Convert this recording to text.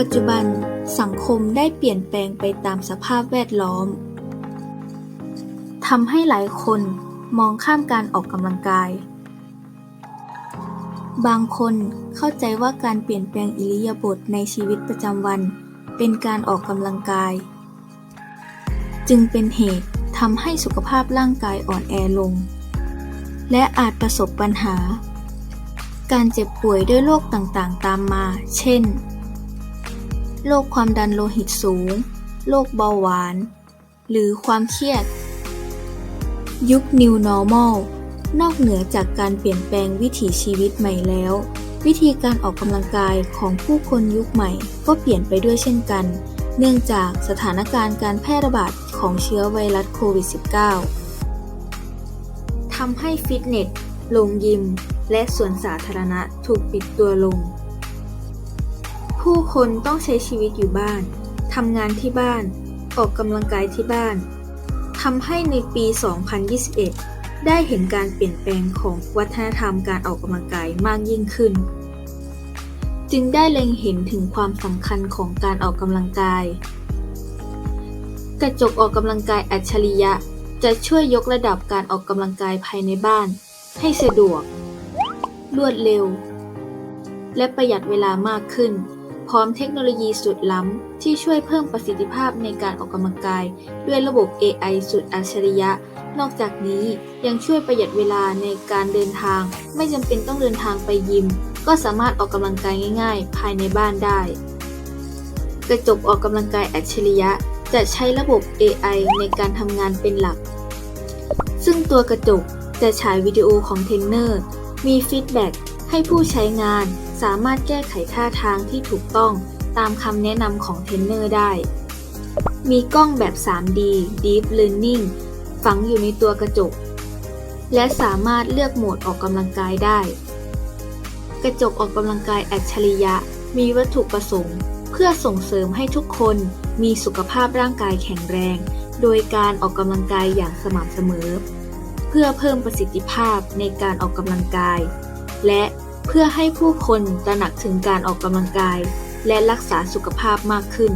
ปัจจุบันสังคมได้เปลี่ยนแปลงไปตามสภาพแวดล้อมทำให้หลายคนมองข้ามการออกกำลังกาย บางคนเข้าใจว่าการเปลี่ยนแปลงอิริยาบถในชีวิตประจำวัน เป็นการออกกำลังกาย จึงเป็นเหตุทำให้สุขภาพร่างกายอ่อนแอลง และอาจประสบปัญหา การเจ็บป่วยด้วยโรคต่างๆ ตามมา เช่น โรคความดันโลหิตสูง โรคเบาหวาน หรือความเครียด ยุค New Normal นอกเหนือจากการเปลี่ยนแปลงวิถีชีวิตใหม่แล้ว วิธีการออกกำลังกายของผู้คนยุคใหม่ก็เปลี่ยนไปด้วยเช่นกัน เนื่องจากสถานการณ์การแพร่ระบาดของเชื้อไวรัสโควิด -19 ทำให้ฟิตเนสโรงยิม และสวนสาธารณะถูกปิดตัวลง ผู้คนต้องใช้ชีวิตอยู่บ้าน ทำงานที่บ้าน ออกกำลังกายที่บ้าน ทำให้ในปี 2021 ได้เห็นการเปลี่ยนแปลงของวัฒนธรรมการออกกำลังกายมากยิ่งขึ้น จึงได้เล็งเห็นถึงความสำคัญของการออกกำลังกาย กระจกออกกำลังกายอัจฉริยะ จะช่วยยกระดับการออกกำลังกายภายในบ้าน ให้สะดวก รวดเร็ว และประหยัดเวลามากขึ้น พร้อมเทคโนโลยีสุดล้ำ ที่ช่วยเพิ่มประสิทธิภาพในการออกกำลังกาย ด้วยระบบ AI สุดอัจฉริยะ นอกจากนี้ยังช่วยประหยัดเวลาในการเดินทาง ไม่จำเป็นต้องเดินทางไปยิม ก็สามารถออกกำลังกายง่าย ๆ ภายในบ้านได้ กระจกออกกำลังกายอัจฉริยะ จะใช้ระบบ AI ในการทำงานเป็นหลัก ซึ่งตัวกระจกจะฉายวิดีโอของเทรนเนอร์ มีฟีดแบ็ก ให้ผู้ใช้งานสามารถแก้ไขท่าทางที่ถูกต้องตามคำแนะนำของเทรนเนอร์ได้ มีกล้องแบบ 3D Deep Learning ฝังอยู่ในตัวกระจก และสามารถเลือกโหมดออกกำลังกายได้ กระจกออกกำลังกายอัจฉริยะ มีวัตถุประสงค์ เพื่อส่งเสริมให้ทุกคนมีสุขภาพร่างกายแข็งแรง โดยการออกกำลังกายอย่างสม่ำเสมอ เพื่อเพิ่มประสิทธิภาพในการออกกำลังกาย และ เพื่อให้ผู้คนตระหนักถึงการออกกำลังกาย และรักษาสุขภาพมากขึ้น